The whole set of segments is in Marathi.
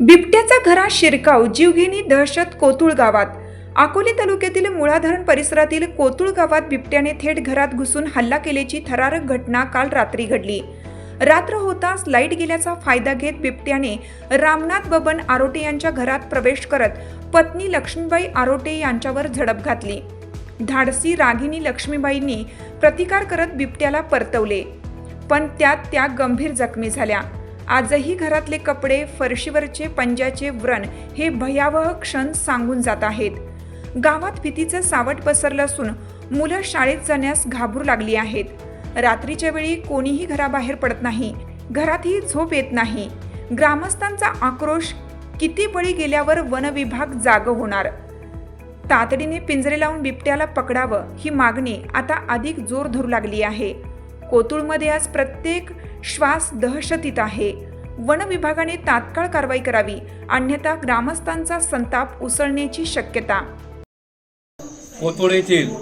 बिबट्याचा घरात शिरकाव जीवघेणी दहशत कोतुळ गावात. अकोले तालुक्यातील मुळा धरण परिसरातील कोतुळ गावात बिबट्याने थेट घरात घुसून हल्ला केल्याची थरारक घटना काल रात्री घडली. रात्र होताच लाइट गेल्याचा फायदा घेत बिबट्याने रामनाथ बबन आरोटे यांच्या घरात प्रवेश करत पत्नी लक्ष्मीबाई आरोटे यांच्यावर झडप घातली. धाडसी रागिनी लक्ष्मीबाईंनी प्रतिकार करत बिबट्याला परतवले. पण त्यात त्या गंभीर जखमी झाल्या. आजही घरातले कपडे फरशीवरचे पंजाचे व्रण हे भयावह क्षण सांगून जात आहेत. गावात भीतीचं सावट पसरलं असून मुलं शाळेत जाण्यास घाबरू लागली आहेत. रात्रीच्या वेळी कोणीही घराबाहेर पडत नाही. घरातही झोप येत नाही. ग्रामस्थांचा आक्रोश किती बळी गेल्यावर वनविभाग जाग होणार. तातडीने पिंजरे लावून बिबट्याला पकडावं ही मागणी आता अधिक जोर धरू लागली आहे. कोतुळमध्ये आज प्रत्येक श्वास दहशतीत आहे. वन विभागाने तात्काळ कारवाई करावी अन्यथा ग्रामस्थांचा संताप उसळण्याची शक्यता. कोतुळ येथील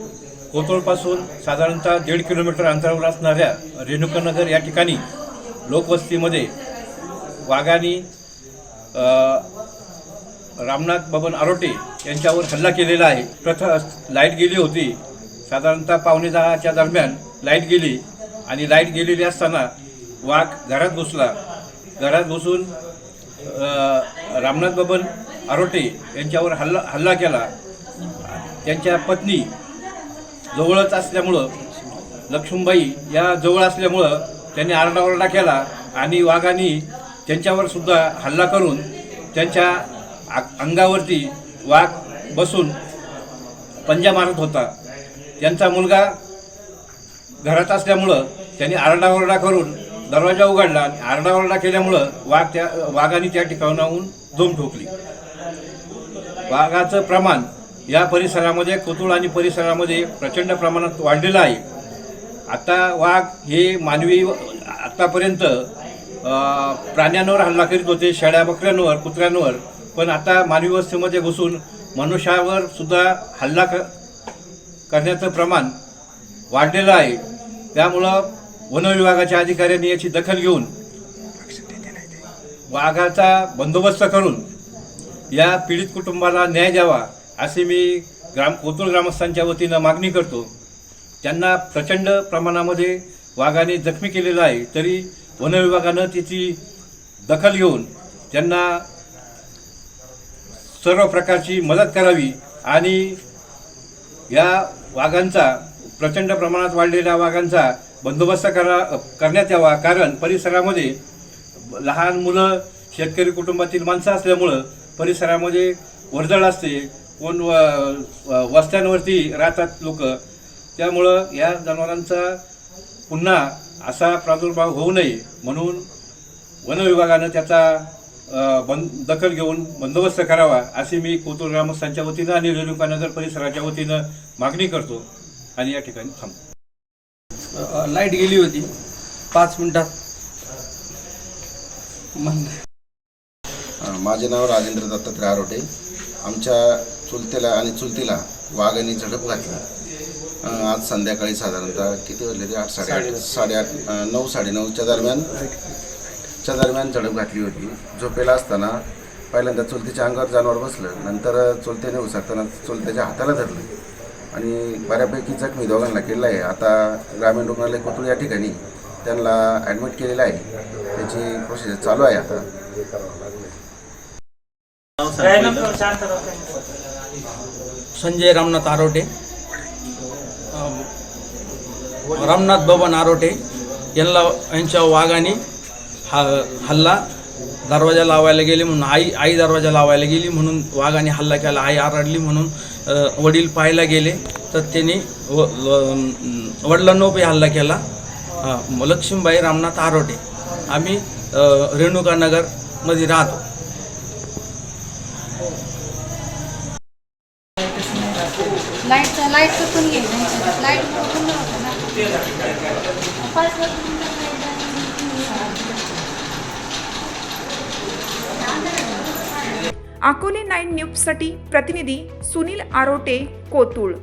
कोतुळपासून साधारणतः दीड किलोमीटर अंतरावर असणाऱ्या रेणुकानगर या ठिकाणी लोकवस्तीमध्ये वाघाने रामनाथ बबन आरोटे यांच्यावर हल्ला केलेला आहे. प्रथम लाइट गेली होती. साधारणतः पावणे दहाच्या दरम्यान लाइट गेली. आणि लाइट गेलेली असताना वाघ घरात घुसला घरात घुसून रामनाथ बबन आरोटे यांच्यावर हल्ला हल्ला केला. त्यांच्या पत्नी जवळच असल्यामुळं लक्ष्मीबाई या जवळ असल्यामुळं त्यांनी आरडाओरडा केला आणि वाघाने त्यांच्यावर सुद्धा हल्ला करून त्यांच्या अंगावरती वाघ बसून पंजा मारत होता. त्यांचा मुलगा घरात असल्यामुळं त्यांनी आरडाओरडा करून दरवाजा उघडला आणि आरडाओरडा केल्यामुळं वाघ त्या वाघाने त्या ठिकाणाहून दोम ठोकली. वाघाचं प्रमाण या परिसरामध्ये कोतुळ आणि परिसरामध्ये प्रचंड प्रमाणात वाढलेलं आहे. आता वाघ हे मानवी आत्तापर्यंत प्राण्यांवर हल्ला करीत होते शेळ्या बकऱ्यांवर कुत्र्यांवर. पण आता मानवी व्यवस्थेमध्ये घुसून मनुष्यावर सुद्धा हल्ला क करण्याचं प्रमाण वाढलेलं आहे. त्यामुळं वन विभागाच्या अधिकाऱ्यांनी याची दखल घेऊन वाघाचा बंदोबस्त करून या पीडित कुटुंबाला न्याय द्यावा असे मी ग्राम कोतुळ ग्रामस्थांच्या वतीनं मागणी करतो. त्यांना प्रचंड प्रमाणामध्ये वाघाने जखमी केलेलं आहे तरी वन विभागानं तिची दखल घेऊन त्यांना सर्व प्रकारची मदत करावी आणि या वाघांचा प्रचंड प्रमाणात वाढलेल्या वाघांचा बंदोबस्त करा करण्यात यावा. कारण परिसरामध्ये लहान मुलं शेतकरी कुटुंबातील माणसं असल्यामुळं परिसरामध्ये वर्दळ असते. कोण व वस्त्यांवरती राहतात लोक. त्यामुळं या जनावरांचा पुन्हा असा प्रादुर्भाव होऊ नये म्हणून वन विभागानं त्याचा बंद दखल घेऊन बंदोबस्त करावा अशी मी कोतूर ग्रामस्थांच्या वतीनं आणि रेणुकानगर परिसराच्या वतीनं मागणी करतो. आणि या ठिकाणी थांबतो. लाइट गेली होती. पाच मिनिटात. मन माझे नाव राजेंद्र दत्तात्रय आरोटे आमच्या चुलतेला आणि चुलतीला वाघाने झडप घातली. आज संध्याकाळी साधारणतः किती वाजले ते? आठ साडेआठ. साडेआठ नऊ साडेनऊच्या दरम्यान. च्या दरम्यान झडप घातली होती. झोपेला असताना पहिल्यांदा चुलतीच्या अंगावर जनावर बसलं. नंतर चुलत्याने उसरताना चुलत्याच्या हाताला धरलं. आणि बऱ्यापैकी जखमी दोघांना केलं आहे. आता ग्रामीण रुग्णालय कोथरूड या ठिकाणी त्यांना ॲडमिट केलेलं आहे. त्याची प्रोसेस चालू आहे आता. संजय रामनाथ आरोटे. रामनाथ बबन आरोटे. यांना यांच्या वाघाने हा हल्ला दरवाजा लावायला गेले म्हणून आई आई दरवाजा लावायला गेली म्हणून वाघाने हल्ला केला आई आरडली म्हणून वडील पाहायला गेले. तर त्यांनी व व- हल्ला केला. लक्ष्मीबाई रामनाथ आरोटे. आम्ही रेणुकानगरमध्ये राहतो. लाइट लाइट पण लाइट पण नव्हतं ना पाच वाजता अकोले नाईन न्यूजसाठी प्रतिनिधी सुनील आरोटे कोतुळ